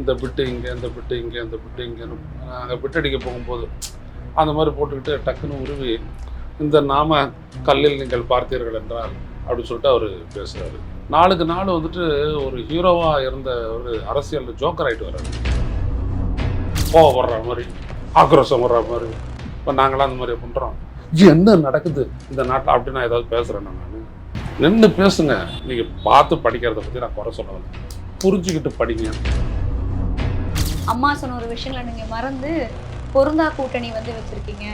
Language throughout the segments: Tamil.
இந்த பிட்டு இங்கே இந்த பிட்டு இங்கே இந்த பிட்டு இங்கேன்னு நாங்கள் பிட் அடிக்க போகும்போது அந்த மாதிரி போட்டுக்கிட்டு டக்குன்னு உருவி இந்த நாம கல்லில் நீங்கள் பார்த்தீர்கள் என்றால் அப்படின்னு சொல்லிட்டு அவர் பேசுகிறாரு நாளுக்கு நாள் வந்துட்டு ஒரு ஹீரோவாக இருந்த ஒரு அரசியல் ஜோக்கர் ஆகிட்டு வர்றாரு. கோவப்படுற மாதிரி ஆக்ரோஷம் வர்ற மாதிரி இப்போ நாங்களாம் அந்த மாதிரி பண்ணுறோம் என்ன நடக்குது இந்த நாட்டில் அப்படி நான் ஏதாவது பேசுகிறேன் நான் நின்று பேசுங்க. நீங்கள் பார்த்து படிக்கிறத பற்றி நான் குறை சொல்லலை புரிஞ்சுக்கிட்டு படிங்க. அம்மா சொன்ன ஒரு விஷயங்களை நீங்க மறந்து பொருந்தா கூட்டணி வந்து வச்சிருக்கீங்க.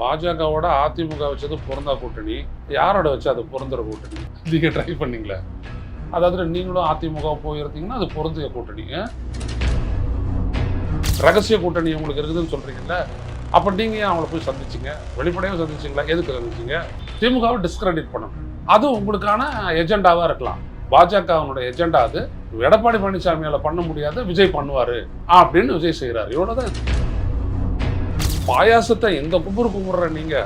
பாஜகவோட அதிமுக வச்சது பொருந்தா கூட்டணி. யாரோட வச்சு அது பொருந்துற கூட்டணி? நீங்க ட்ரை பண்ணீங்களா. அதாவது நீங்களும் அதிமுக போயிருந்தீங்கன்னா அது பொருந்திய கூட்டணிங்க ரகசிய கூட்டணி உங்களுக்கு இருக்குதுன்னு சொல்றீங்கல்ல அப்போ நீங்கள் ஏன் அவங்கள போய் சந்திச்சிங்க? வெளிப்படையாக சந்திச்சீங்களா? எதுக்கு சந்திச்சீங்க? திமுகவை டிஸ்கிரெடிட் பண்ணணும். அது உங்களுக்கான எஜெண்டாவாக இருக்கலாம். பாஜகவினுடைய எஜெண்டா அது. எடப்பாடி பழனிசாமியால பண்ண முடியாத விஜய் பண்ணுவாரு. அப்படின்னு விஜய் செய்கிறார் இவ்வளோதான் பாயாசத்தை எந்த கும்புறு கும்பிடுற நீங்க?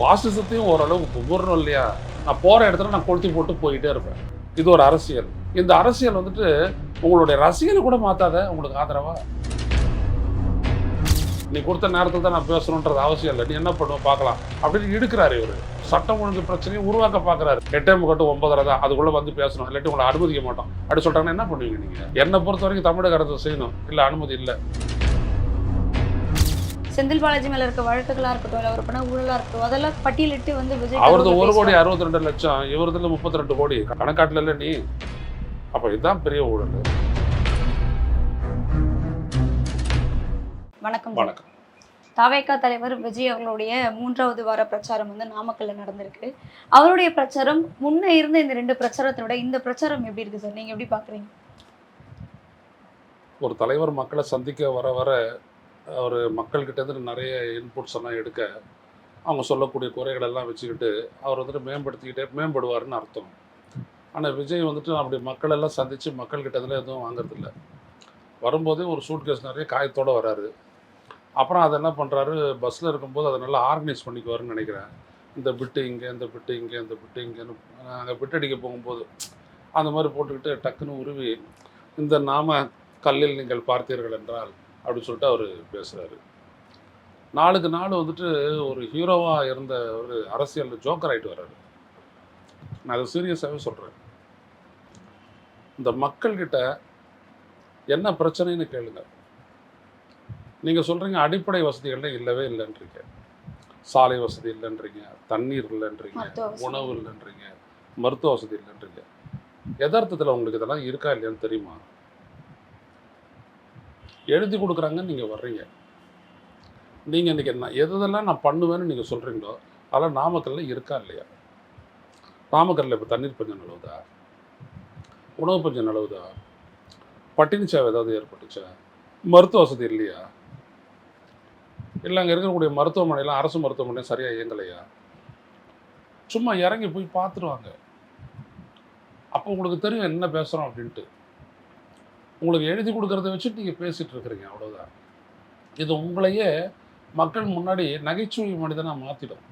பாசிசத்தையும் ஓரளவுக்கு கும்பிடணும் இல்லையா? நான் போற இடத்துல நான் கொளுத்தி போட்டு போயிட்டே இருப்பேன். இது ஒரு அரசியல். இந்த அரசியல் வந்துட்டு உங்களுடைய ரசிகனை கூட மாத்தாத உங்களுக்கு ஆதரவா? நீ கொடுத்த நேரத்தில் தான் நான் பேசணுன்றது அவசியம் இல்லை. நீ என்ன பண்ணுவ? பார்க்கலாம். அப்படின்னு இடுக்கிறாரு இவரு. சட்டம் ஒழுங்கு பிரச்சனையை உருவாக்க பார்க்கறாரு. எட்டே முக்கட்டு ஒன்பதரை தான். அதுக்குள்ள வந்து பேசணும். இல்லாட்டி உங்களை அனுமதிக்க மாட்டோம். அப்படி சொல்லிட்டாங்கன்னா என்ன பண்ணுவீங்க நீங்க? என்னை பொறுத்த வரைக்கும் தமிழக அரசு செய்யணும். இல்லை அனுமதி இல்லை. செந்தில் பாலாஜி மேல இருக்க வழக்குகளா இருக்கட்டும் இல்ல ஒரு பண ஊழலா இருக்கட்டும் அதெல்லாம் பட்டியலிட்டு வந்து விஜய் அவரது ஒரு கோடி. அறுபத்தி ரெண்டு லட்சம். இவரதுல முப்பத்தி ரெண்டு கோடி. கணக்காட்டுல இல்ல நீ. அப்ப இதுதான் பெரிய ஊழல். வணக்கம். வணக்கம். தாவேகா தலைவர் விஜய் அவர்களுடைய மூன்றாவது வார பிரச்சாரம் வந்து நாமக்கல்ல நடந்திருக்கு. அவருடைய பிரச்சாரம் முன்ன இருந்த இந்த ரெண்டு பிரச்சாரத்தோட இந்த பிரச்சாரம் எப்படி இருக்கு சார்? நீங்க எப்படி பாக்குறீங்க? ஒரு தலைவர் மக்களை சந்திக்க வர வர அவர் மக்கள்கிட்ட இருந்து நிறைய இன்புட்ஸ் எல்லாம் எடுக்க அவங்க சொல்லக்கூடிய குறைகள் எல்லாம் வச்சுக்கிட்டு அவர் வந்துட்டு மேம்படுத்திக்கிட்டே மேம்படுவாருன்னு அர்த்தம். ஆனால் விஜய் வந்துட்டு அப்படி மக்கள் எல்லாம் சந்தித்து மக்கள்கிட்ட இதில் எதுவும் வாங்குறதில்ல. வரும்போதே ஒரு சூட் கேஸ் நிறைய காயத்தோட வராரு. அப்புறம் அதை என்ன பண்ணுறாரு பஸ்ஸில் இருக்கும்போது அதை நல்லா ஆர்கனைஸ் பண்ணிக்குவாருன்னு நினைக்கிறேன். இந்த பிட்டு இங்கே இந்த பிட்டு இங்கே இந்த பிட்டு இங்கேன்னு நாங்கள் பிட் அடிக்க போகும்போது அந்த மாதிரி போட்டுக்கிட்டு டக்குன்னு உருவி இந்த நாம கல்லில் நீங்கள் பார்த்தீர்கள் என்றால் அப்படின்னு சொல்லிட்டு அவர் பேசுகிறாரு நாளுக்கு நாள் வந்துட்டு ஒரு ஹீரோவாக இருந்த ஒரு அரசியல் ஜோக்கர் ஆகிட்டு வர்றாரு. நான் அதை சீரியஸாகவே சொல்கிறேன் இந்த மக்கள்கிட்ட என்ன பிரச்சனைன்னு கேளுங்கள் நீங்கள் சொல்கிறீங்க அடிப்படை வசதிகள்ல இல்லவே இல்லைன்றீங்க. சாலை வசதி இல்லைன்றீங்க தண்ணீர் இல்லைன்றீங்க. உணவு இல்லைன்றீங்க மருத்துவ வசதி இல்லைன்றீங்க. யதார்த்தத்தில் உங்களுக்கு இதெல்லாம் இருக்கா இல்லையான்னு தெரியுமா? எழுதி கொடுக்குறாங்கன்னு நீங்கள் வர்றீங்க. நீங்கள் இன்றைக்கி நான் எதெல்லாம் நான் பண்ணுவேன்னு நீங்கள் சொல்கிறீங்களோ அதெல்லாம் நாமக்கல்ல இருக்கா இல்லையா? நாமக்கல்ல இப்போ தண்ணீர் பஞ்சம் நிலவுதா? உணவு பஞ்சம் நிலவுதா? பட்டினி சேவை ஏதாவது ஏற்பட்டுச்சா? மருத்துவ வசதி இல்லையா? இல்லை அங்கே இருக்கக்கூடிய மருத்துவமனையெல்லாம் அரசு மருத்துவமனை சரியாக இயங்கலையா? சும்மா இறங்கி போய் பார்த்துருவாங்க. அப்போ உங்களுக்கு தெரியும் என்ன பேசுகிறோம் அப்படின்ட்டு. உங்களுக்கு எழுதி கொடுக்கறத வச்சுட்டு நீங்கள் பேசிகிட்டு இருக்கிறீங்க அவ்வளோதான் இது உங்களையே மக்கள் முன்னாடி நகைச்சுவை மனிதனாக மாற்றிடும்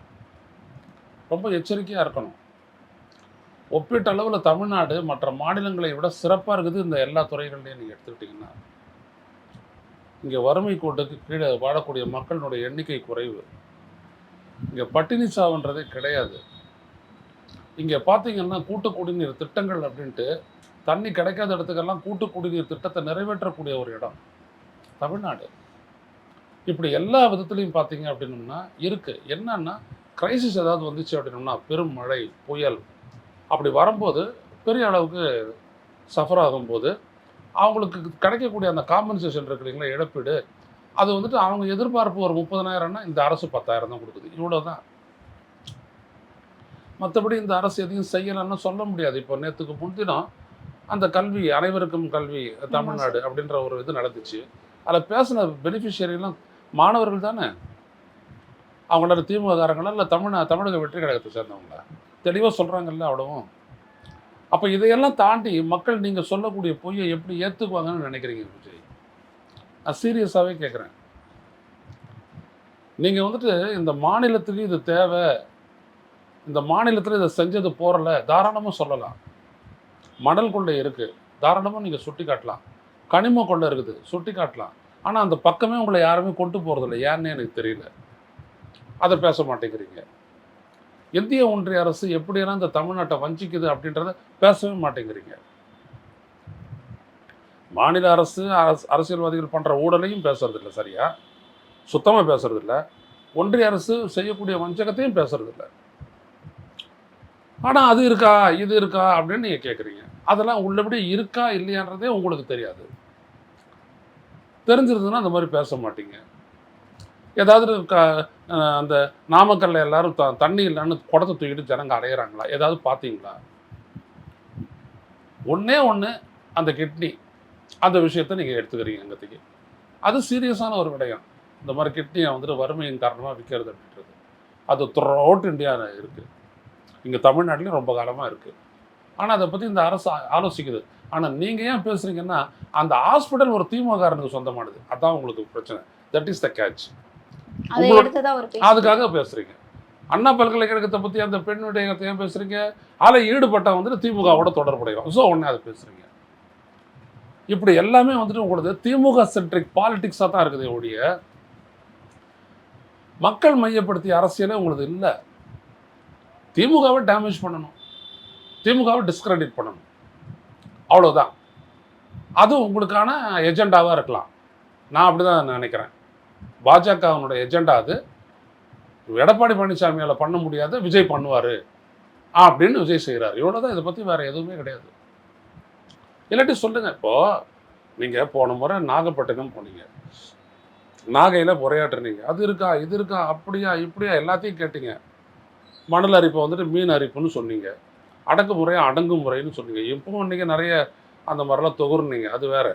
ரொம்ப எச்சரிக்கையாக இருக்கணும். ஒப்பீட்டளவில் தமிழ்நாடு மற்ற மாநிலங்களை விட சிறப்பாக இருக்குது இந்த எல்லா துறைகள்லையும் நீங்கள் எடுத்துக்கிட்டிங்கன்னா. இங்கே வறுமை கோட்டுக்கு கீழே வாழக்கூடிய மக்களினுடைய எண்ணிக்கை குறைவு. இங்கே பட்டினி சாவுன்றதே கிடையாது. இங்கே பார்த்தீங்கன்னா கூட்டு குடிநீர் திட்டங்கள் அப்படின்ட்டு தண்ணி கிடைக்காத இடத்துக்கெல்லாம் கூட்டு குடிநீர் திட்டத்தை நிறைவேற்றக்கூடிய ஒரு இடம். தமிழ்நாடு. இப்படி எல்லா விதத்துலையும் பார்த்தீங்க அப்படின்னம்னா இருக்குது என்னன்னா கிரைசிஸ் ஏதாவது வந்துச்சு அப்படின்னம்னா பெரும் மழை புயல். அப்படி வரும்போது பெரிய அளவுக்கு சஃபர் ஆகும்போது அவங்களுக்கு கிடைக்கக்கூடிய அந்த காம்பன்சேஷன் இருக்கு இல்லைங்களா இழப்பீடு அது வந்துட்டு அவங்க எதிர்பார்ப்பு ஒரு முப்பதனாயிரம்னா இந்த அரசு பத்தாயிரம் தான் கொடுக்குது. இவ்வளோ தான் மற்றபடி இந்த அரசு எதையும் செய்யலைன்னு சொல்ல முடியாது. இப்போ நேற்றுக்கு முன்தினம் அந்த கல்வி அனைவருக்கும் கல்வி தமிழ்நாடு அப்படின்ற ஒரு இது நடந்துச்சு. அதில் பேசின பெனிஃபிஷியரிலாம் மாணவர்கள் தானே? அவங்களோட திமுககாரங்களா இல்லை தமிழ் தமிழக வெற்றி கழகத்தை சேர்ந்தவங்களா? தெளிவாக சொல்கிறாங்கல்ல அவ்வளவும். அப்போ இதையெல்லாம் தாண்டி மக்கள் நீங்கள் சொல்லக்கூடிய பொய்யை எப்படி ஏற்றுக்குவாங்கன்னு நினைக்கிறீங்க விஜய்? நான் சீரியஸாகவே கேட்குறேன் நீங்கள் வந்துட்டு இந்த மாநிலத்துக்கு இது தேவை இந்த மாநிலத்தில் இதை செஞ்சது போகிறலை தாராளமாக சொல்லலாம். மணல் கொள்ளை இருக்குது தாராளமாக நீங்கள் சுட்டி காட்டலாம் கனிம கொள்ளை இருக்குது சுட்டி காட்டலாம் ஆனால் அந்த பக்கமே உங்களை யாருமே கொண்டு போகிறதில்ல ஏன்னு எனக்கு தெரியல. அதை பேச மாட்டேங்கிறீங்க. இந்திய ஒன்றிய அரசு எப்படியெல்லாம் இந்த தமிழ்நாட்டை வஞ்சிக்குது அப்படின்றத பேசவே மாட்டேங்கிறீங்க. மாநில அரசு அரசியல்வாதிகள் பண்ணுற ஊழலையும் பேசுறதில்ல சரியா? சுத்தமாக பேசுறதில்ல. ஒன்றிய அரசு செய்யக்கூடிய வஞ்சகத்தையும் பேசுறதில்ல. ஆனால் அது இருக்கா இது இருக்கா அப்படின்னு நீங்கள் கேட்குறீங்க அதெல்லாம் உள்ளபடி இருக்கா இல்லையான்றதே உங்களுக்கு தெரியாது. தெரிஞ்சிருந்ததுன்னா அந்த மாதிரி பேச மாட்டீங்க. ஏதாவது க அந்த நாமக்கல்ல எல்லாரும் த தண்ணி இல்லைன்னு குடத்தை தூக்கிட்டு ஜனங்க அடையிறாங்களா ஏதாவது பார்த்தீங்களா? ஒன்றே ஒன்று அந்த கிட்னி அந்த விஷயத்தை நீங்கள் எடுத்துக்கிறீங்க எங்கத்துக்கு. அது சீரியஸான ஒரு விடயம். இந்த மாதிரி கிட்னியை வந்துட்டு வறுமையின் காரணமாக விற்கிறது அப்படின்றது. அது த்ரூ அவுட் இந்தியா இருக்குது இங்கே தமிழ்நாட்டிலையும் ரொம்ப காலமாக இருக்குது ஆனால் அதை பற்றி இந்த அரசு ஆலோசிக்குது. ஆனால் நீங்கள் ஏன் பேசுகிறீங்கன்னா அந்த ஹாஸ்பிட்டல் ஒரு திமுககாரனுக்கு சொந்தமானது. அதான் உங்களுக்கு பிரச்சனை. தட் இஸ் த கேட்ச் அதுக்காக பேசுறீங்க. அண்ணா பல்கலைக்கழகத்தை பற்றி அந்த பெண் விடயத்தை ஏன் பேசுறீங்க? அதில் ஈடுபட்ட வந்துட்டு திமுகவோட தொடர்புடையும் ஸோ உடனே அதை பேசுறீங்க. இப்படி எல்லாமே வந்துட்டு உங்களது திமுக சென்ட்ரிக் பாலிடிக்ஸாக தான் இருக்குது ஒழிய மக்கள் மையப்படுத்திய அரசியலே உங்களது இல்லை. திமுகவை டேமேஜ் பண்ணணும். திமுகவை டிஸ்கிரெடிட் பண்ணணும். அவ்வளவுதான். அது உங்களுக்கான எஜெண்டாவாக இருக்கலாம். நான் அப்படி தான் நினைக்கிறேன். பாஜகவினுடைய எஜெண்டா அது. எடப்பாடி பழனிசாமியால் பண்ண முடியாத விஜய் பண்ணுவார் அப்படின்னு விஜய் செய்கிறார் இவ்வளோ தான் இதை பற்றி வேறு எதுவுமே கிடையாது. இல்லாட்டி சொல்லுங்க இப்போ நீங்கள் போன முறை நாகப்பட்டினம் போனீங்க. நாகையில் உரையாற்றுனீங்க. அது இருக்கா இது இருக்கா அப்படியா இப்படியா எல்லாத்தையும் கேட்டீங்க. மணல் அரிப்பை வந்துட்டு மீன் அரிப்புன்னு சொன்னீங்க. அடக்குமுறையாக அடங்குமுறைன்னு சொன்னீங்க. இப்போவும் நீங்கள் நிறைய அந்த மாதிரிலாம் தொகுர்னீங்க அது வேற.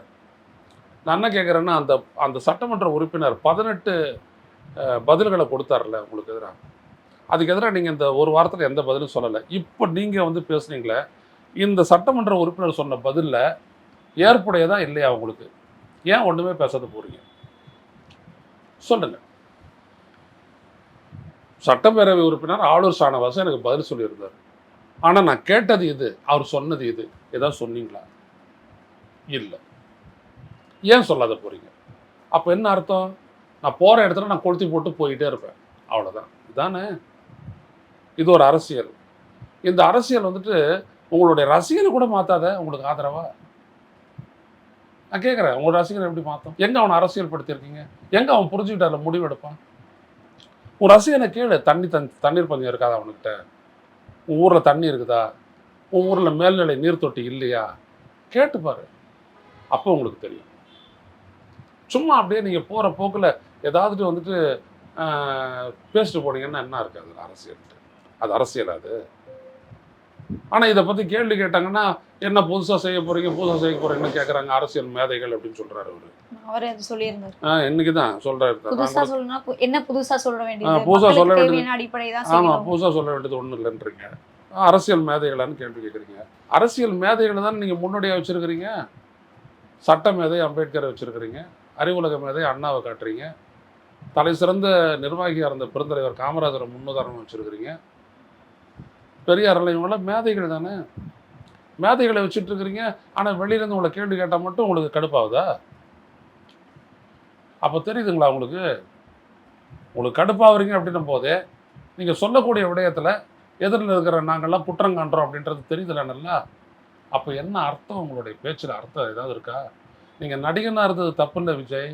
நான் என்ன கேட்குறேன்னா அந்த அந்த சட்டமன்ற உறுப்பினர் பதினெட்டு பதில்களை கொடுத்தாருல உங்களுக்கு எதிராக அதுக்கு எதிராக நீங்கள் இந்த ஒரு வாரத்தில் எந்த பதிலும் சொல்லலை. இப்போ நீங்கள் வந்து பேசுனீங்களே இந்த சட்டமன்ற உறுப்பினர் சொன்ன பதிலில் ஏற்புடையதா இல்லையா உங்களுக்கு? ஏன் ஒன்றுமே பேசாத போகிறீங்க சொல்லுங்கள் சட்டப்பேரவை உறுப்பினர் ஆளூர் ஷானவாசன் எனக்கு பதில் சொல்லியிருந்தார். ஆனால் நான் கேட்டது இது அவர் சொன்னது இது. ஏதாவது சொன்னீங்களா? இல்லை. ஏன் சொல்லாத போகிறீங்க அப்போ என்ன அர்த்தம்? நான் போகிற இடத்துல நான் கொளுத்தி போட்டு போயிட்டே இருப்பேன். அவ்வளோதான் இதானே? இது ஒரு அரசியல். இந்த அரசியல் வந்துட்டு உங்களுடைய ரசிகனை கூட மாற்றாத உங்களுக்கு ஆதரவா? நான் கேட்குறேன் உங்களோட ரசிகனை எப்படி மாற்றும் எங்கே அவனை அரசியல் படுத்தியிருக்கீங்க எங்கே அவன் புரிஞ்சுக்கிட்டு அதில் முடிவு எடுப்பான் உன் ரசிகனை கேளு. தண்ணி தன் தண்ணீர் பஞ்சம் இருக்காதா அவனுக்கிட்ட? உன் ஊரில் தண்ணி இருக்குதா? உன் ஊரில் மேல்நிலை நீர் தொட்டி இல்லையா? கேட்டு பாரு. அப்போ உங்களுக்கு தெரியும். சும்மா அப்படியே நீங்கள் போகிற போக்கில் ஏதாவது வந்துட்டு ஆஹ், பேசிட்டு போனீங்கன்னா என்ன இருக்கு அதில் அரசியல் அது அரசியல் அது? ஆனால் இதை பற்றி கேள்வி கேட்டாங்கன்னா என்ன புதுசாக செய்ய போகிறீங்க புதுசாக செய்ய போகிறீங்கன்னு கேட்குறாங்க அரசியல் மேதைகள் அப்படின்னு சொல்கிறாரு அவர். அவர் சொல்லியிருந்தார். ஆ இன்னைக்கு தான் சொல்கிறாரு என்ன புதுசா சொல்ல வேண்டியது? ஆ, புதுசா சொல்ல வேண்டியது. தேவையான அடிப்படை தான் ஆமாம் புதுசாக சொல்ல வேண்டியது ஒன்றும் இல்லைன்றீங்க. அரசியல் மேதைகளான்னு கேள்வி கேட்குறீங்க அரசியல் மேதைகளை தான் நீங்கள் முன்னோடியாக வச்சுருக்கிறீங்க? சட்ட மேதை அம்பேத்கரை வச்சுருக்கிறீங்க. அறிவுலக மேதை அண்ணாவை காட்டுறீங்க. தலை சிறந்த நிர்வாகியாக இருந்த பெருந்தலைவர் காமராஜரை முன்னுதாரணம் வச்சுருக்கிறீங்க. பெரியாரெல்லாம் இவங்களாம் மேதைகள் தானே? மேதைகளை வச்சுட்டு இருக்கிறீங்க ஆனால் வெளியிலேருந்து உங்களை கேள்வி கேட்டால் மட்டும் உங்களுக்கு கடுப்பாகுதா? அப்போ தெரியுதுங்களா உங்களுக்கு? உங்களுக்கு கடுப்பாகிறீங்க அப்படின்னும் போதே நீங்கள் சொல்லக்கூடிய விடயத்தில் எதிரில் இருக்கிற நாங்கள்லாம் குற்றம் காண்றோம் அப்படின்றது தெரியுதுல நல்லா? அப்போ என்ன அர்த்தம் உங்களுடைய பேச்சில்? அர்த்தம் ஏதாவது இருக்கா? நீங்கள் நடிகனாக இருந்தது தப்பு இல்லை விஜய்.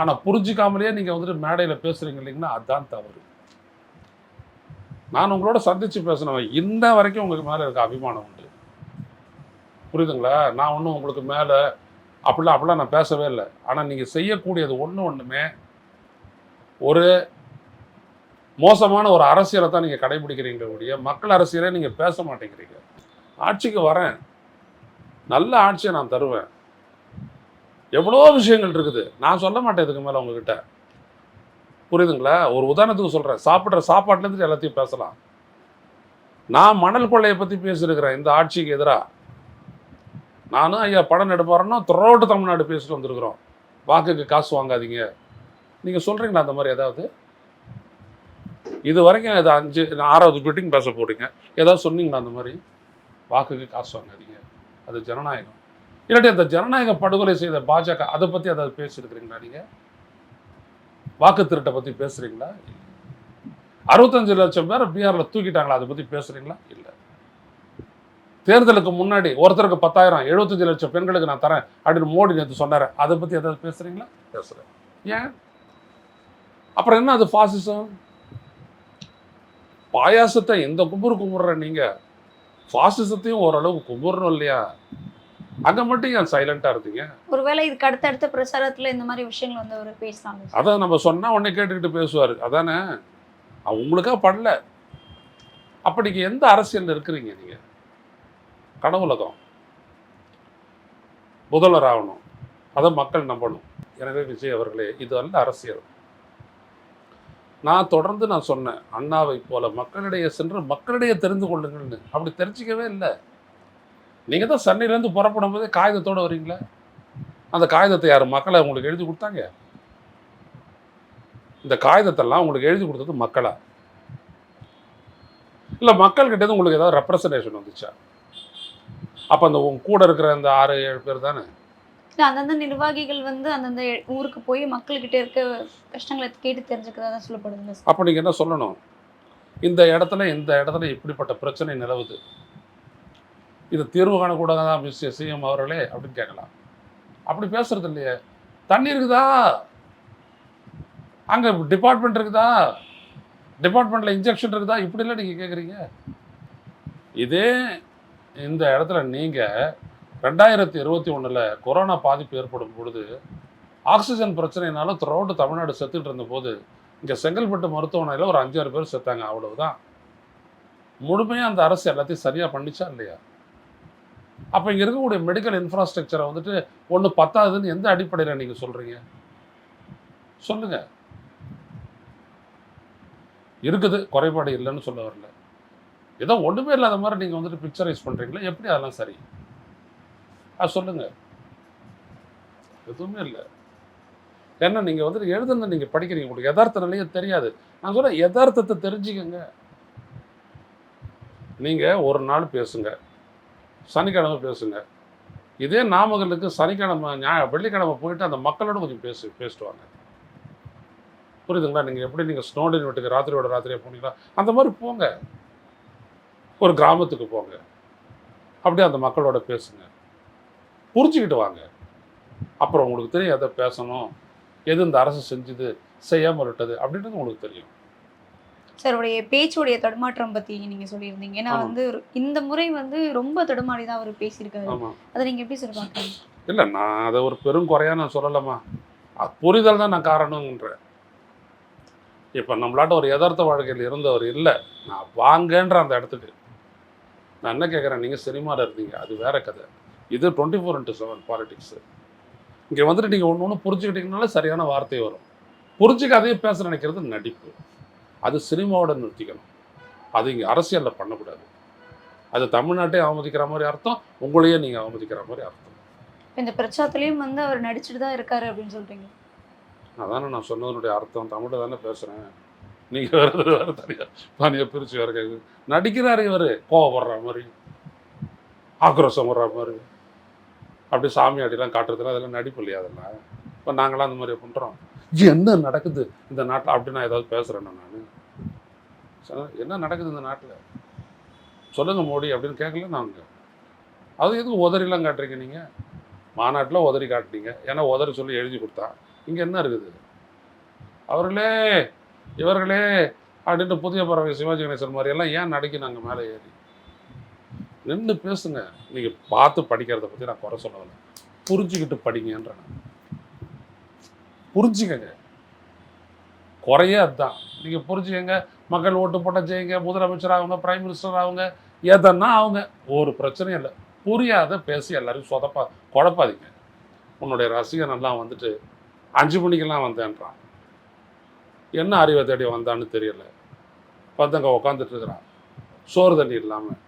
ஆனால் புரிஞ்சுக்காமலேயே நீங்கள் வந்துட்டு மேடையில் பேசுகிறீங்க இல்லைங்கன்னா அதுதான் தவறு. நான் உங்களோட சந்தித்து பேசினவன் இன்ன வரைக்கும் உங்களுக்கு மேலே இருக்க அபிமானம் உண்டு. புரியுதுங்களா? நான் ஒன்றும் உங்களுக்கு மேலே அப்படிலாம் அப்படிலாம் நான் பேசவே இல்லை. ஆனால் நீங்கள் செய்யக்கூடியது ஒன்று ஒன்றுமே ஒரு மோசமான ஒரு அரசியலை தான் நீங்கள் கடைபிடிக்கிறீங்களே ஒழிய மக்கள் அரசியலே நீங்கள் பேச மாட்டேங்கிறீங்க. ஆட்சிக்கு வரேன். நல்ல ஆட்சியை நான் தருவேன். எவ்வளோ விஷயங்கள் இருக்குது? நான் சொல்ல மாட்டேன் இதுக்கு மேலே உங்ககிட்ட. புரியுதுங்களா? ஒரு உதாரணத்துக்கு சொல்கிறேன் சாப்பிட்ற சாப்பாட்டுலேருந்து எல்லாத்தையும் பேசலாம். நான் மணல் கொள்ளையை பற்றி பேசியிருக்கிறேன். இந்த ஆட்சிக்கு எதிராக நானும் ஐயா படம் எடுப்பாருன்னா துறோட்டு தமிழ்நாடு பேசிட்டு வந்திருக்கிறோம். வாக்குக்கு காசு வாங்காதீங்க. நீங்கள் சொல்கிறீங்களா அந்த மாதிரி ஏதாவது? இது வரைக்கும் இது அஞ்சு ஆறாவது மீட்டிங் பேச போகிறீங்க ஏதாவது சொன்னீங்களா அந்த மாதிரி? வாக்குக்கு காசு வாங்காதீங்க. அது ஜனநாயகம். இல்லாட்டி அந்த ஜனநாயக படுகொலை செய்த பாஜக அதை பற்றி ஏதாவது பேசியிருக்கிறீங்களா நீங்கள் வாக்கு திருட்டை பற்றி பேசுகிறீங்களா அறுபத்தஞ்சு லட்சம் பேரை பீகாரில் தூக்கிட்டாங்களா அதை பற்றி பேசுகிறீங்களா இல்லை. தேர்தலுக்கு முன்னாடி ஒருத்தருக்கு பத்தாயிரம் எழுபத்தஞ்சு லட்சம் பெண்களுக்கு நான் தரேன் அப்படின்னு மோடி நேற்று சொன்னார். அதை பற்றி ஏதாவது பேசுகிறீங்களா பேசுகிறேன் ஏன்? அப்புறம் என்ன அது ஃபாசிசம் பாயாசத்தை எந்த கும்புறு கும்பிட்ற நீங்கள் ஃபாசிசத்தையும் ஓரளவுக்கு கும்பிட்றணும் இல்லையா? அங்கே மட்டும் ஏன் சைலண்ட்டாக இருந்தீங்க? ஒருவேளை இதுக்கு அடுத்தடுத்த பிரச்சாரத்துல இந்த மாதிரி விஷயங்கள் வந்து அவர் பேசலாம் அதை நம்ம சொன்னால் உடனே கேட்டுக்கிட்டு பேசுவார். அதானே? அது உங்களுக்கா படல. அப்போ நீங்கள் எந்த அரசியலில் இருக்கிறீங்க நீங்கள் கனவுலகம் முதல்வர் ஆகணும். அதை மக்கள் நம்பணும். எனவே விஜய் அவர்களே இது அல்ல அரசியல். நான் தொடர்ந்து நான் சொன்னேன் அண்ணாவை போல மக்களிடையே சென்று மக்களிடையே தெரிந்து கொள்ளுங்கள்னு. அப்படி தெரிஞ்சிக்கவே இல்லை. நீங்கள் தான் சென்னையிலேருந்து புறப்படும் போதே காகிதத்தோடு வரீங்களே? அந்த காகிதத்தை யார் மக்களை உங்களுக்கு எழுதி கொடுத்தாங்க? இந்த காகிதத்தெல்லாம் உங்களுக்கு எழுதி கொடுத்தது மக்களா? இல்லை மக்கள்கிட்ட இருந்து உங்களுக்கு ஏதாவது ரெப்ரசன்டேஷன் வந்துச்சா? அப்போ அந்த உங்க கூட இருக்கிற அந்த ஆறு ஏழு பேர் தானே? இல்ல அந்தந்த நிர்வாகிகள் வந்து அந்தந்த ஊருக்கு போய் மக்கள்கிட்ட இருக்க கஷ்டங்களை கேட்டு தெரிஞ்சுக்கிறதா சார் அப்போ நீங்கள் என்ன சொல்லணும்? இந்த இடத்துல இந்த இடத்துல இப்படிப்பட்ட பிரச்சனை நிலவுது. இது தீர்வு காணக்கூடாதா மிஸ் சிஎம் அவர்களே அப்படின்னு கேட்கலாம். அப்படி பேசுறது இல்லையே. தண்ணி இருக்குதா? அங்கே டிபார்ட்மெண்ட் இருக்குதா? டிபார்ட்மெண்ட்டில் இன்ஜெக்ஷன் இருக்குதா? இப்படிலாம் நீங்கள் கேட்குறீங்க இதே இந்த இடத்துல நீங்கள் ரெண்டாயிரத்தி இருபத்தி ஒன்றில் கொரோனா பாதிப்பு ஏற்படும் பொழுது ஆக்சிஜன் பிரச்சனைனால த்ரோட்டு தமிழ்நாடு செத்துட்டு இருந்தபோது இங்கே செங்கல்பட்டு மருத்துவமனையில் ஒரு அஞ்சாறு பேர் செத்தாங்க. அவ்வளவுதான். முழுமையாக அந்த அரசு எல்லாத்தையும் சரியாக பண்ணிச்சா இல்லையா? அப்போ இங்கே இருக்கக்கூடிய மெடிக்கல் இன்ஃப்ராஸ்ட்ரக்சரை வந்துட்டு ஒன்று பத்தாதுன்னு எந்த அடிப்படையில் நீங்கள் சொல்கிறீங்க சொல்லுங்க. இருக்குது குறைபாடு இல்லைன்னு சொல்ல வரல. ஏதோ ஒன்றுமே இல்லாத மாதிரி நீங்கள் வந்துட்டு பிக்சரைஸ் பண்ணுறீங்களா எப்படி அதெல்லாம் சரி? ஆ சொல்லுங்க. எதுவுமே இல்லை. ஏன்னா நீங்கள் வந்துட்டு எழுதுன நீங்கள் படிக்கிறீங்க. உங்களுக்கு யதார்த்த நிலையே தெரியாது. நான் சொல்கிறேன் யதார்த்தத்தை தெரிஞ்சுக்கங்க. நீங்கள் ஒரு நாள் பேசுங்க. சனிக்கிழமை பேசுங்க. இதே நாமக்கலுக்கு சனிக்கிழமை ஞாய வெள்ளிக்கிழமை போயிட்டு அந்த மக்களோட கொஞ்சம் பேசு பேசிட்டு வாங்க. புரியுதுங்களா? நீங்கள் எப்படி நீங்கள் ஸ்னோடின் வீட்டுக்கு ராத்திரியோட ராத்திரியாக போனீங்களா? அந்த மாதிரி போங்க. ஒரு கிராமத்துக்கு போங்க. அப்படியே அந்த மக்களோட பேசுங்க. புரிஞ்சுக்கிட்டு வாங்க. அப்புறம் உங்களுக்கு தெரியும் எதை பேசணும் எது இந்த அரசு செஞ்சுது செய்யாமல் விட்டது அப்படின்றது உங்களுக்கு தெரியும். சார் உடைய பேச்சுடைய தடுமாற்றம் பத்தி நீங்க சொல்லியிருந்தீங்க. ஏன்னா. வந்து இந்த முறை வந்து ரொம்ப தடுமாறி தான் அவர் பேசியிருக்காரு. அதை நீங்க எப்படி சார் பாக்குறீங்க இல்லை நான் அதை ஒரு பெரும் குறையா நான் சொல்லலாமா அது புரிதல் தான் நான் காரணம்ன்றேன். இப்போ நம்மளாட்ட ஒரு யதார்த்த வாழ்க்கையில் இருந்தவர் இல்லை. நான் வாங்கன்ற அந்த இடத்துக்கு. நான் என்ன கேட்குறேன் நீங்கள் சினிமாவில் இருந்தீங்க. அது வேற கதை. இது twenty four into seven politics இங்கே வந்துட்டு நீங்கள் ஒன்று ஒன்று புரிஞ்சுக்கிட்டீங்கனால சரியான வார்த்தை வரும். புரிஞ்சுக்காதையே பேச நினைக்கிறது நடிப்பு. அது சினிமாவோட நிறுத்திக்கணும். அது இங்கே அரசியலில் பண்ணக்கூடாது. அது தமிழ்நாட்டையும் அவமதிக்கிற மாதிரி அர்த்தம் உங்களையே நீங்கள் அவமதிக்கிற மாதிரி அர்த்தம். இந்த பிரச்சாரத்திலயும் வந்து அவர் நடிச்சுட்டு தான் இருக்காரு அப்படின்னு சொல்றீங்க. அதானே நான் சொன்னதனுடைய அர்த்தம். தமிழில் தானே பேசுகிறேன் நீங்கள் வேறு வேறு தனியாக தனியாக பிரித்து வேறு கேட்குது நடிக்கிறாரு இவர். கோவப்படுற மாதிரி. ஆக்ரோஷம் வர்ற மாதிரி. அப்படி சாமி அடிலாம் காட்டுறதுல அதெல்லாம் நடிப்பு இல்லையா அதெல்லாம்? இப்போ நாங்களாம் அந்த மாதிரி பண்ணுறோம் என்ன நடக்குது இந்த நாட்டில்? அப்படி நான் ஏதாவது பேசுகிறேன்னா நான். என்ன நடக்குது இந்த நாட்டில்? சொல்லுங்கள் மோடி அப்படின்னு கேட்கல நாங்கள் அது எதுக்கு உதறிலாம் காட்டுறீங்க நீங்கள் மாநாட்டில் உதறி காட்டுனீங்க. ஏன்னா உதறி சொல்லி எழுதி கொடுத்தா. இங்கே என்ன இருக்குது? அவர்களே இவர்களே அப்படின்ட்டு புதிய பறவை சிவாஜி கணேசன் மாதிரியெல்லாம் ஏன் ஏன் நாங்கள் மேலே ஏறி? நின்று பேசுங்க. நீங்கள் பார்த்து படிக்கிறத பற்றி நான் குறை சொல்லலை புரிஞ்சுக்கிட்டு படிங்கன்றேன் புரிஞ்சுக்கங்க. குறையே அதுதான். நீங்கள் புரிஞ்சுக்கங்க. மக்கள் ஓட்டு போட்டால் செய்யுங்க முதலமைச்சர் ஆகுங்க பிரைம் மினிஸ்டர் ஆகுங்க. எதன்னா அவங்க ஒரு பிரச்சனையும் இல்லை. புரியாத பேசி எல்லாரையும் சொதப்பா குழப்பாதீங்க. உன்னுடைய ரசிகன் எல்லாம் வந்துட்டு அஞ்சு மணிக்கெல்லாம் வந்தேன்றான். என்ன அறிவை தேடி வந்தான்னு தெரியல. பத்தங்க உட்காந்துட்டு இருக்கிறான். சோறு தண்ணி இல்லாமல்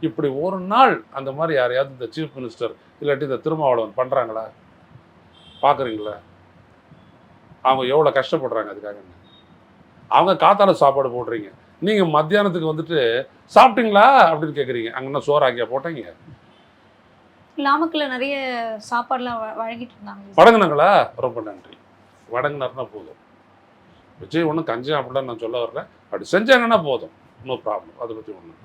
இப்படி ஒரு நாள் அந்த மாதிரி யாரையாவது இந்த சீஃப் மினிஸ்டர் இல்லாட்டி இந்த திருமாவளவன் பண்ணுறாங்களா பார்க்குறீங்களா அவங்க எவ்வளோ கஷ்டப்படுறாங்க அதுக்காக? அவங்க காத்தால சாப்பாடு போடுறீங்க. நீங்கள் மத்தியானத்துக்கு வந்துட்டு சாப்பிட்டீங்களா? அப்படின்னு கேட்குறீங்க அங்கே என்ன சோறு ஆக்கியா போட்டீங்க? நாமக்கல்ல நிறைய சாப்பாடுலாம் வழங்கிட்டு இருந்தாங்க. வழங்கினாங்களா? ரொம்ப நன்றி. வழங்கினார்னா போதும். விஜய் ஒன்றும் கஞ்சம் அப்படிலாம் நான் சொல்ல வர்றேன் அப்படி செஞ்சாங்கன்னா போதும். நோ ப்ராப்ளம் அதை பற்றி ஒன்றும்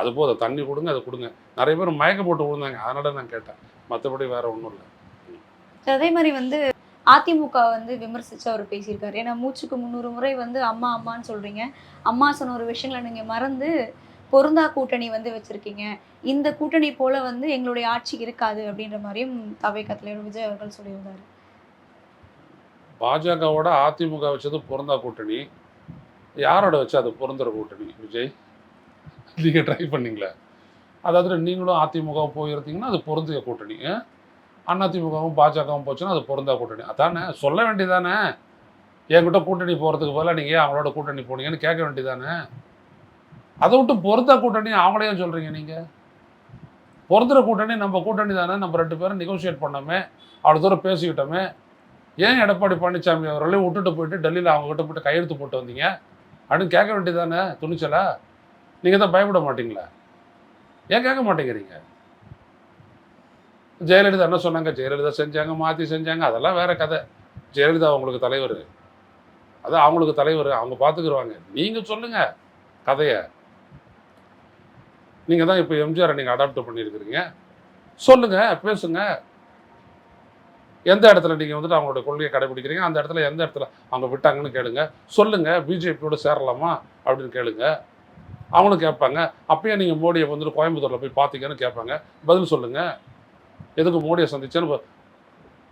அது போதும். தண்ணி கொடுங்க அதை கொடுங்க. நிறைய பேர் மயக்க போட்டு விழுந்தாங்க. அதனால நான் கேட்டேன். மற்றபடி வேற ஒன்றும் இல்லை. அதே மாதிரி வந்து அதிமுக வந்து விமர்சிச்சு அவர் பேசியிருக்காரு. ஏன்னா மூச்சுக்கு முந்நூறு முறை வந்து அம்மா அம்மான்னு சொல்றீங்க. அம்மா சொன்ன ஒரு விஷயங்களை நீங்க மறந்து பொருந்தா கூட்டணி வந்து வச்சிருக்கீங்க. இந்த கூட்டணி போல வந்து எங்களுடைய ஆட்சி இருக்காது அப்படின்ற மாதிரியும் தவைக்க தலைவர் விஜய் அவர்கள் சொல்லியிருந்தாரு. பாஜகவோட அதிமுக வச்சது பொருந்தா கூட்டணி. யாரோட வச்சு அது பொருந்துற கூட்டணி விஜய்? நீங்கள் ட்ரை பண்ணீங்களா. அதாவது நீங்களும் அதிமுக போயிருந்தீங்கன்னா அது பொருந்திய கூட்டணி அதிமுகவும் பாஜகவும் போச்சுன்னா அது பொருந்தா கூட்டணி. அதானே? சொல்ல வேண்டியதானே? என்கிட்ட கூட்டணி போகிறதுக்கு பதிலாக நீங்கள் ஏன் அவங்களோட கூட்டணி போனீங்கன்னு கேட்க வேண்டியதானே? அதை விட்டு பொருந்தா கூட்டணி அவங்களையும் சொல்கிறீங்க நீங்கள் பொருந்துற கூட்டணி நம்ம கூட்டணி தானே நம்ம ரெண்டு பேரும் நெகோசியேட் பண்ணோமே அவ்வளோ தூரம் பேசிக்கிட்டோமே. ஏன் எடப்பாடி பழனிசாமி அவர்களையும் விட்டுட்டு போயிட்டு டெல்லியில் அவங்க கிட்ட போயிட்டு கையெழுத்து போட்டு வந்தீங்க? அப்படின்னு கேட்க வேண்டியதானே துணிச்சலா? நீங்கள் தான் பயப்பட மாட்டீங்களா? ஏன் கேட்க மாட்டேங்கிறீங்க? ஜெயலலிதா என்ன சொன்னாங்க? ஜெயலலிதா செஞ்சாங்க மாற்றி செஞ்சாங்க. அதெல்லாம் வேற கதை. ஜெயலலிதா அவங்களுக்கு தலைவர். அது அவங்களுக்கு தலைவர். அவங்க பார்த்துக்குருவாங்க நீங்கள் சொல்லுங்கள் கதையை. நீங்கள் தான் இப்போ எம்ஜிஆரை நீங்கள் அடாப்ட் பண்ணியிருக்கிறீங்க சொல்லுங்கள் பேசுங்க. எந்த இடத்துல நீங்கள் வந்துட்டு அவங்களோட கொள்கையை கடைபிடிக்கிறீங்க? அந்த இடத்துல எந்த இடத்துல அவங்க விட்டாங்கன்னு கேளுங்க. சொல்லுங்கள் பிஜேபியோட சேரலாமா? அப்படின்னு கேளுங்க. அவங்களும் கேட்பாங்க. அப்பயே நீங்கள் மோடியை வந்துட்டு கோயம்புத்தூரில் போய் பார்த்தீங்கன்னு கேட்பாங்க. பதில் சொல்லுங்கள் எதுக்கு மோடியை சந்திச்சேன்னு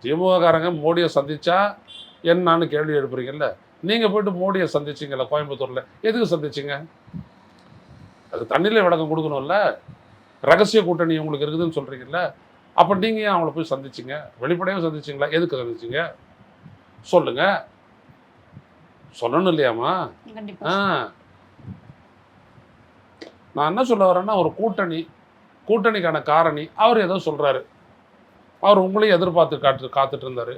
திமுககாரங்க மோடியை சந்திச்சா என்னான்னு கேள்வி எழுப்புறீங்கல்ல? நீங்கள் போயிட்டு மோடியை சந்திச்சிங்கல்ல கோயம்புத்தூரில். எதுக்கு சந்திச்சிங்க? அது தண்ணியில் விளக்கம் கொடுக்கணும்ல. ரகசிய கூட்டணி உங்களுக்கு இருக்குதுன்னு சொல்கிறீங்கல்ல அப்போ நீங்கள் ஏன் அவங்கள போய் சந்திச்சிங்க? வெளிப்படையாக சந்திச்சிங்களா? எதுக்கு சந்திச்சிங்க? சொல்லுங்க. சொல்லணும் இல்லையாம்மா? ஆ. நான் என்ன சொல்ல வரேன்னா ஒரு கூட்டணி கூட்டணிக்கான காரணி அவர் ஏதோ சொல்றாரு. அவர் உங்களையும் எதிர்பார்த்து காத்து காத்துட்டு இருந்தார்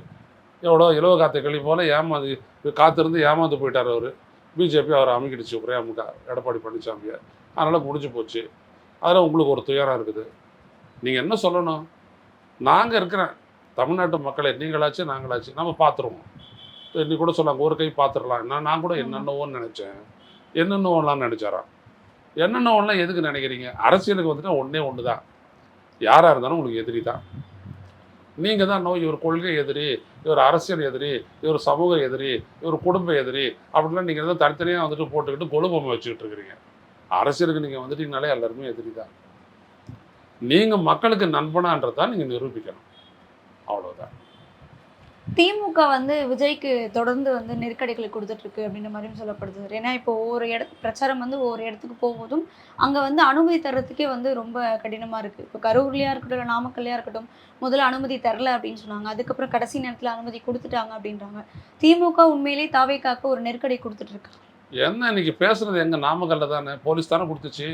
எவ்வளோ இலவ காத்த கிளி போல ஏமாந்து காத்திருந்து ஏமாந்து போயிட்டார் அவர். பிஜேபி அவரை அமைக்கிடுச்சு ஒரே அமுக்கா எடப்பாடி பழனிசாமியை அதனால் முடிஞ்சு போச்சு. அதில் உங்களுக்கு ஒரு துயரம் இருக்குது. நீங்கள் என்ன சொல்லணும்? நாங்கள் இருக்கிறேன். தமிழ்நாட்டு மக்களை நீங்களாச்சு நாங்களாச்சு நம்ம பார்த்துருவோம். இன்னைக்கு கூட சொன்னாங்க ஒரு கை பார்த்துடலாம். நான் நான் கூட என்னென்னவோன்னு நினச்சேன். என்னென்னவோலாம் நினச்சாராம்? என்னென்னவோலாம் எதுக்கு நினைக்கிறீங்க? அரசியலுக்கு வந்துட்டு ஒன்றே ஒன்று தான் யாராக இருந்தாலும் உங்களுக்கு எதிரி தான். நீங்கள் தான் நோ இவர் கொள்கை எதிரி இவர் அரசியல் எதிரி இவர் சமூக எதிரி இவர் குடும்ப எதிரி அப்படிலாம் நீங்கள் தான் தனித்தனியாக வந்துட்டு போட்டுக்கிட்டு கொழுபொம்மை வச்சுக்கிட்டு இருக்கிறீங்க. அரசியலுக்கு நீங்கள் வந்துட்டீங்கனாலே எல்லாருமே எதிரி தான். நீங்கள் மக்களுக்கு நண்பனான்றதான் நீங்கள் நிரூபிக்கணும். அவ்வளோதான் திமுக வந்து விஜய்க்கு தொடர்ந்து வந்து நெருக்கடிகளை கொடுத்துட்ருக்கு அப்படின்ற மாதிரியும் சொல்லப்படுது ஏன்னா இப்போ ஒவ்வொரு இட பிரச்சாரம் வந்து ஒவ்வொரு இடத்துக்கு போகும்போதும் அங்கே வந்து அனுமதி தர்றதுக்கே வந்து ரொம்ப கடினமாக இருக்குது இப்போ கரூர்லையாக இருக்கட்டும் இல்லை நாமக்கல்லையா இருக்கட்டும் முதல்ல அனுமதி தரல அப்படின்னு சொன்னாங்க. அதுக்கப்புறம் கடைசி நேரத்தில் அனுமதி கொடுத்துட்டாங்க அப்படின்றாங்க. திமுக உண்மையிலேயே தாவேக்காக்க ஒரு நெருக்கடி கொடுத்துட்ருக்கு. என்ன இன்னைக்கு பேசுறது எங்க நாமக்கல்ல தானே? போலீஸ் தானே கொடுத்துச்சு.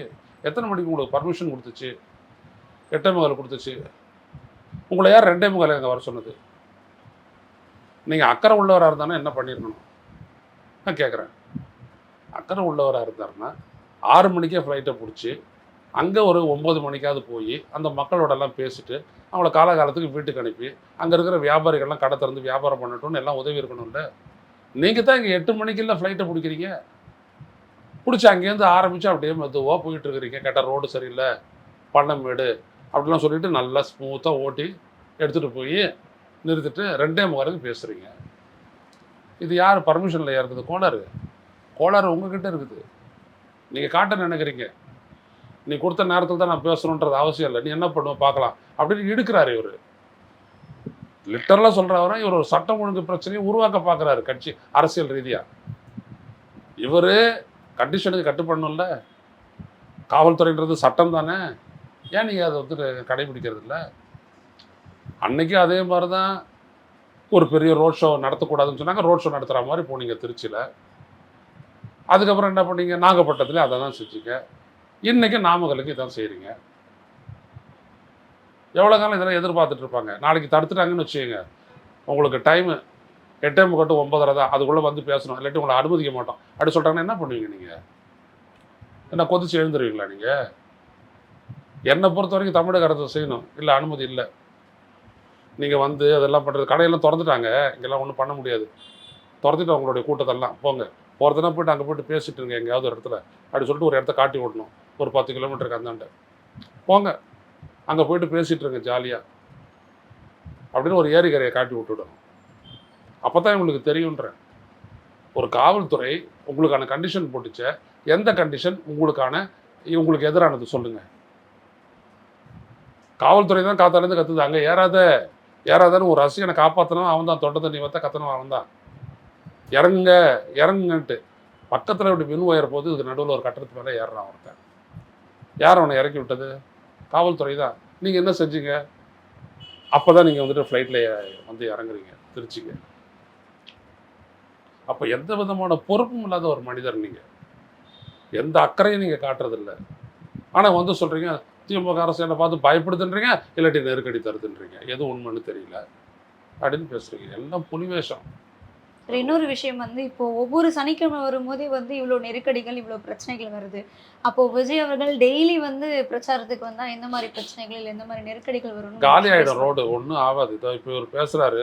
எத்தனை மணிக்கு உங்களுக்கு பர்மிஷன் கொடுத்துச்சு? எட்டே முகால் கொடுத்துச்சு. உங்களை யார் ரெண்டே முகால் எங்கே வர சொன்னது? நீங்கள் அக்கறை உள்ளவராக இருந்தானே என்ன பண்ணியிருக்கணும் நான் கேட்குறேன் அக்கறை உள்ளவராக இருந்தாருன்னா ஆறு மணிக்கே ஃப்ளைட்டை பிடிச்சி அங்கே ஒரு ஒம்பது மணிக்காவது போய் அந்த மக்களோடலாம் பேசிட்டு அவங்கள காலகாலத்துக்கு வீட்டுக்கு அனுப்பி அங்கே இருக்கிற வியாபாரிகள்லாம் கடை திறந்து வியாபாரம் பண்ணட்டும்னு எல்லாம் உதவி இருக்கணும்ல? நீங்கள் தான் இங்கே எட்டு மணிக்கெல்லாம் ஃப்ளைட்டை பிடிக்கிறீங்க? பிடிச்சி அங்கேருந்து ஆரம்பித்து அப்படியே மெதுவாக போயிட்டு இருக்கிறீங்க. கேட்டால் ரோடு சரியில்லை பள்ளமேடு அப்படிலாம் சொல்லிட்டு நல்லா ஸ்மூத்தாக ஓட்டி எடுத்துகிட்டு போய் நிறுத்திட்டு ரெண்டே முகாருக்கு பேசுகிறீங்க இது யார் பர்மிஷனில் இருக்குது கோளாறு. கோளாறு உங்ககிட்ட இருக்குது. நீங்கள் காட்ட நினைக்கிறீங்க. நீ கொடுத்த நேரத்தில் தான் நான் பேசணுன்றது அவசியம் இல்லை. நீ என்ன பண்ணுவோம் பார்க்கலாம். அப்படின்னு இடுக்கிறாரு இவர். லிட்டரலாக சொல்கிறவரை இவர் ஒரு சட்டம் ஒழுங்கு பிரச்சனையை உருவாக்க பார்க்குறாரு கட்சி அரசியல் ரீதியாக இவர் கண்டிஷனுக்கு கட்டுப்படணும்ல. காவல்துறைன்றது சட்டம் தானே. ஏன் நீங்கள் அதை வந்து கடைபிடிக்கிறது இல்லை அன்னைக்கும் அதே மாதிரி தான் ஒரு பெரிய ரோட் ஷோ நடத்தக்கூடாதுன்னு சொன்னாங்க. ரோட் ஷோ நடத்துகிற மாதிரி போனீங்க திருச்சியில். அதுக்கப்புறம் என்ன பண்ணீங்க? நாகப்பட்டினத்தில் அதை தான் செஞ்சுங்க. இன்றைக்கி நாமக்கலுக்கு இதான் செய்கிறீங்க எவ்வளோ காலம் இதெல்லாம் எதிர்பார்த்துட்டு இருப்பாங்க? நாளைக்கு தடுத்துட்டாங்கன்னு வச்சுக்கோங்க. உங்களுக்கு டைமு எட்டே முக்கட்டு ஒன்பதரை தான். அதுக்குள்ளே வந்து பேசணும். இல்லாட்டி உங்களை அனுமதிக்க மாட்டோம். அப்படி சொல்கிறாங்கன்னா என்ன பண்ணுவீங்க நீங்கள் என்ன கொதிச்சு எழுந்துருவீங்களா நீங்கள் என்னை பொறுத்த வரைக்கும் தமிழக அரசு செய்யணும். இல்லை அனுமதி இல்லை. நீங்கள் வந்து அதெல்லாம் பண்ணுறது கடையெல்லாம் திறந்துட்டாங்க. இங்கெல்லாம் ஒன்றும் பண்ண முடியாது. திறந்துட்டு அவங்களுடைய கூட்டத்தெல்லாம் போங்க. போகிறதுனா போயிட்டு அங்கே போயிட்டு பேசிட்டு இருங்க எங்கேயாவது ஒரு இடத்துல. அப்படி சொல்லிட்டு ஒரு இடத்த காட்டி விடணும். ஒரு பத்து கிலோமீட்டருக்கு அந்தாண்ட போங்க. அங்கே போயிட்டு பேசிகிட்டு இருங்க ஜாலியாக அப்படின்னு ஒரு ஏரிக்கரையை காட்டி விட்டுடணும் அப்போ தான் உங்களுக்கு தெரியுன்றேன் ஒரு காவல்துறை உங்களுக்கான கண்டிஷன் போட்டுச்ச. எந்த கண்டிஷன் உங்களுக்கான உங்களுக்கு எதிரானது சொல்லுங்கள் காவல்துறை தான் காத்தாலேருந்து கற்றுது அங்கே ஏறாத. ஏறாதன்னு ஒரு ரசிகனை காப்பாற்றணும் அவன் தான் தொண்டை தண்ணி வத்த கத்தணும் அவன் தான். இறங்குங்க இறங்குங்கன்ட்டு. பக்கத்தில் இப்படி மின் உயர போது இதுக்கு நடுவில் ஒரு கட்டத்துக்கு மேலே ஏறுறான் ஒருத்தன். யார் அவனை இறக்கி விட்டது? காவல்துறை தான். நீங்கள் என்ன செஞ்சீங்க? அப்போ தான் நீங்கள் வந்துட்டு ஃப்ளைட்டில் வந்து இறங்குறீங்க திருச்சிக்கு. அப்போ எந்த விதமான பொறுப்பும் இல்லாத ஒரு மனிதர் நீங்கள் எந்த அக்கறையும் நீங்கள் காட்டுறதில்ல. ஆனால் வந்து சொல்கிறீங்க திமுக அரசு என்னை பார்த்து பயப்படுதுன்றீங்க இல்லாட்டி நெருக்கடி தருதுன்றீங்க. எது உண்மைன்னு தெரியல. அப்படின்னு பேசுகிறீங்க எல்லாம் புலிவேஷம். இன்னொரு விஷயம் வந்து இப்போ ஒவ்வொரு சனிக்கிழமை வரும்போதே வந்து இவ்வளோ நெருக்கடிகள் இவ்வளோ பிரச்சனைகள் வருது. அப்போ விஜய் அவர்கள் டெய்லி வந்து பிரச்சாரத்துக்கு வந்தா எந்த மாதிரி பிரச்சனைகள் எந்த மாதிரி நெருக்கடிகள் வரும் காலி ஆகிடும் ரோடு. ஒன்றும் ஆகாது. இதோ இப்போ இவர் பேசுகிறாரு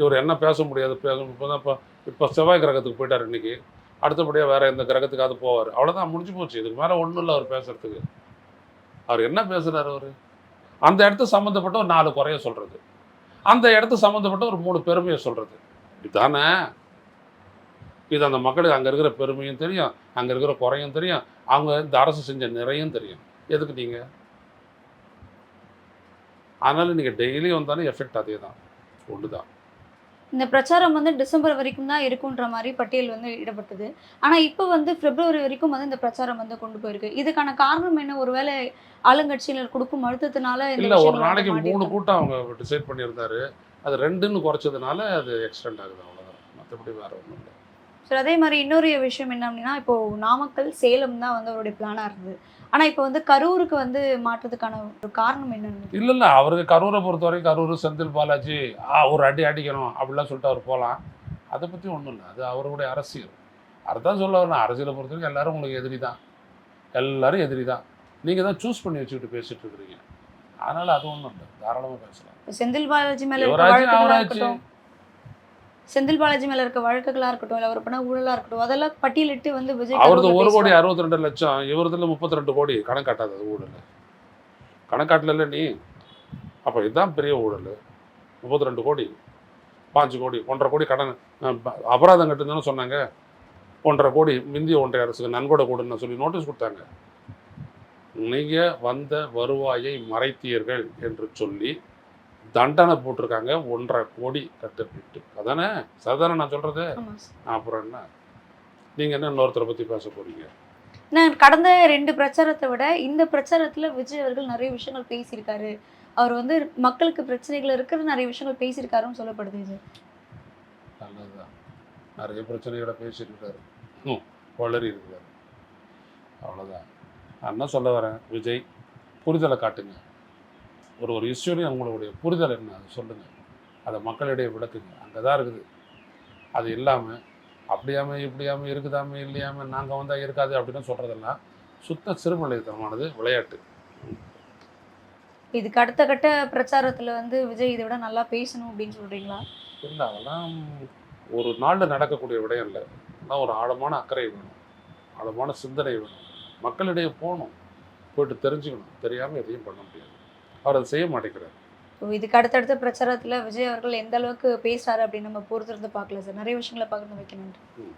இவர் என்ன பேச முடியாது. பேச இப்போ இப்போ செவ்வாய் கிரகத்துக்கு போயிட்டார் இன்னைக்கு. அடுத்தபடியாக வேற எந்த கிரகத்துக்காவது போவார். அவ்வளோதான் முடிஞ்சு போச்சு. இதுக்கு மேலே ஒன்றும் இல்லை அவர் பேசுறதுக்கு. அவர் என்ன பேசுகிறார் அவர்? அந்த இடத்து சம்மந்தப்பட்ட ஒரு நாலு குறைய சொல்கிறது அந்த இடத்து சம்மந்தப்பட்ட ஒரு மூணு பெருமையை சொல்கிறது இதுதானே இது அந்த மக்களுக்கு அங்கே இருக்கிற பெருமையும் தெரியும் அங்கே இருக்கிற குறையும் தெரியும் அவங்க இந்த அரசு செஞ்ச நிறையும் தெரியும். எதுக்கு நீங்கள் அதனால் நீங்கள் டெய்லியும் வந்தாலும் எஃபெக்ட் அதே தான் ஒன்று தான் இந்த பிரச்சாரம் வந்து டிசம்பர் வரைக்கும் தான் இருக்குன்ற மாதிரி பட்டியல் வந்து இடப்பட்டது. ஆனா இப்போ வந்து பிப்ரவரி வரைக்கும் வந்து இந்த பிரச்சாரம் வந்து கொண்டு போயிருக்கு. இதுக்கான காரணம் என்ன? ஒருவேளை ஆளுங்கட்சியினர் கொடுக்கும் அழுத்தத்தினால இந்த இல்லை ஒரு நாளைக்கு மூணு? கூட்டம் அவங்க டிசைட் பண்ணியிருந்தாரு. அது ரெண்டுன்னு குறைச்சதுனால அது எக்ஸ்டெண்ட் ஆகுது அவ்வளோதான் மற்றபடி வேற ஒன்றும் இல்லை. சரி அதே மாதிரி இன்னொரு விஷயம் என்ன அப்படின்னா இப்போ நாமக்கல் சேலம் தான் வந்து அவருடைய பிளானா இருந்தது. ஆனா இப்போ வந்து கரூருக்கு வந்து மாற்றத்துக்கான ஒரு காரணம் என்னன்னு இல்லை இல்லை. அவருக்கு கரூரை பொறுத்த வரைக்கும் கரூர் செந்தில் பாலாஜி ஒரு அடி அடிக்கணும் அப்படிலாம் சொல்லிட்டு அவர் போகலாம். அதை பற்றி ஒன்றும் இல்லை. அது அவருடைய அரசியல். அதுதான் சொல்ல வரணும். அரசியலை பொறுத்த வரைக்கும் எல்லாரும் உங்களுக்கு எதிரி தான். எல்லாரும் எதிரி தான். நீங்கள் தான் சூஸ் பண்ணி வச்சுக்கிட்டு பேசிட்டு இருக்கிறீங்க. அதனால் அது ஒன்றும் இல்லை. தாராளமாக பேசலாம். செந்தில் பாலாஜி மேல இருக்க இவராச்சு வழக்குகளா அவராச்சு இருக்கட்டும் செந்தில் பாலாஜி மேல இருக்க வழக்குகளா இருக்கட்டும் இல்ல அவர் பண்ண ஊழலா இருக்கட்டும் அதெல்லாம் பட்டியலிட்டு வந்து விஜய் அவரது ஒரு கோடி. அறுபத்தி ரெண்டு லட்சம் இவரதுல முப்பத்தி ரெண்டு கோடி கணக்காட்டாது ஊழல். கணக்காட்டல நீ? அப்போ இதுதான் பெரிய ஊழல். முப்பத்தி ரெண்டு கோடி பாஞ்சு கோடி ஒன்றரை கோடி கடன் அபராதம் கட்டுன்னு சொன்னாங்க. ஒன்றரை கோடி இந்திய ஒன்றிய அரசுக்கு நன்கொடை கொடுன்னு சொல்லி நோட்டீஸ் கொடுத்தாங்க. நீங்கள் வந்த வருவாயை மறைத்தீர்கள் என்று சொல்லி தண்டனை போட்டிருக்காங்க. ஒன்றரை கோடி கட்டுப்பிட்டு. அதானே? சரிதானே நான் சொல்கிறது. அப்புறம் என்ன? நீங்கள் என்ன இன்னொருத்தரை பற்றி பேச போகிறீங்க நான் கடந்த ரெண்டு பிரச்சாரத்தை விட இந்த பிரச்சாரத்துல விஜய் அவர்கள் நிறைய விஷயங்கள் பேசியிருக்காரு. அவர் வந்து மக்களுக்கு பிரச்சனைகள் இருக்கிற நிறைய விஷயங்கள் பேசியிருக்காருன்னு சொல்லப்படுது இது நல்லதுதான். நிறைய பிரச்சனைகளை பேசியிருக்காரு. ம் வளரி இருக்கிறாரு அவ்வளோதான் நான் சொல்ல வரேன்? விஜய் புரிதலை காட்டுங்க. ஒரு ஒரு இஷ்யூலையும் உங்களுடைய புரிதல் என்ன? அதை சொல்லுங்கள் அதை மக்களிடையே விளக்குங்க. அங்கே தான் இருக்குது. அது இல்லாமல் அப்படியாம இப்படியாம இருக்குதாம இல்லையாம நாங்கள் வந்தால் இருக்காது அப்படின்னு சொல்கிறதெல்லாம் சுத்த சிறுமலைத்தனமானது விளையாட்டு. இதுக்கு அடுத்த கட்ட பிரச்சாரத்துல வந்து விஜய் இதை விட நல்லா பேசணும் அப்படின்னு சொல்றீங்களா? இல்லை அதெல்லாம் ஒரு நாளில் நடக்கக்கூடிய விடயம் இல்லை. ஆனால் ஒரு ஆழமான அக்கறை வேணும். ஆழமான சிந்தனை வேணும். மக்களிடையே போகணும். போயிட்டு தெரிஞ்சுக்கணும். தெரியாமல் எதையும் பண்ண முடியாது. அவர் அதை செய்ய மாட்டேங்கிறார். இதுக்கு அடுத்தடுத்த பிரச்சாரத்துல விஜய் அவர்கள் எந்த அளவுக்கு பேசுறாரு அப்படின்னு நம்ம பொறுத்திருந்து பார்க்கல சார். நிறைய விஷயங்களை பகிர்ந்து வைக்க நன்றி. ம்.